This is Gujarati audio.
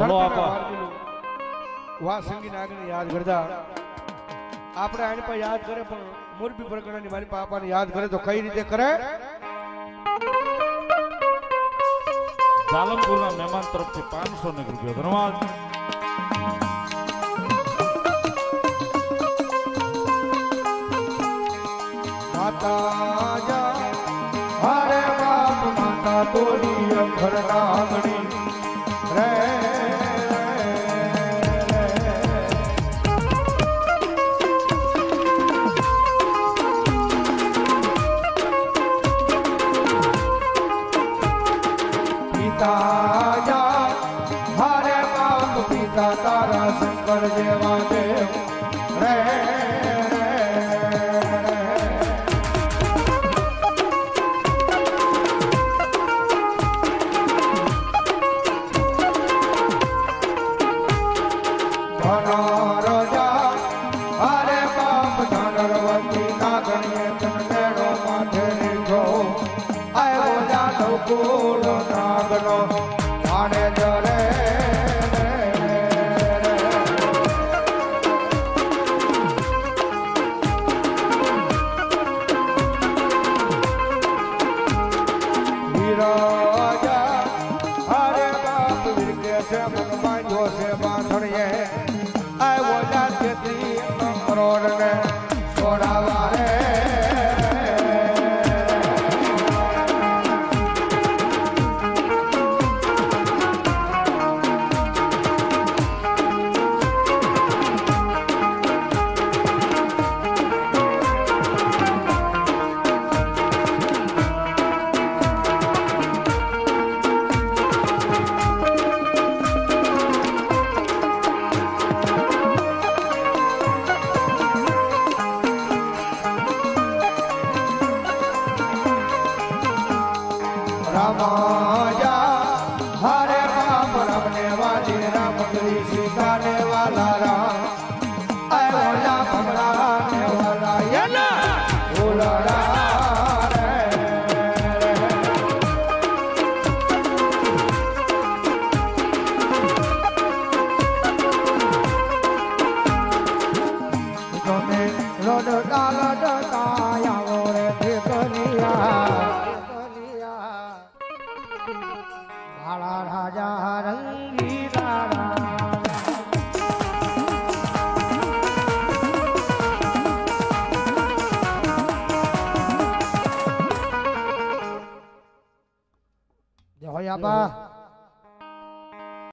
ભલો આપો. વા સંગીત આગળ યાદ કરતા. આપણે આની પણ યાદ કરે પણ મોરબી પ્રકરણની મારી પાપાને યાદ કરે તો કઈ રીતે કરે? જાલમપુરના મહેમાન તરફથી પાંચસો ને રૂપિયા ધન્યવાદ માતા જા હારે બાપ માતા તોડી અખર નાગણી た。જાદવ કુળ નાગનો જરે રામાજા હરે બાપ રમને વાલી રામ વાલા રામ ભાળા રાજા રંગી જય હોય આપા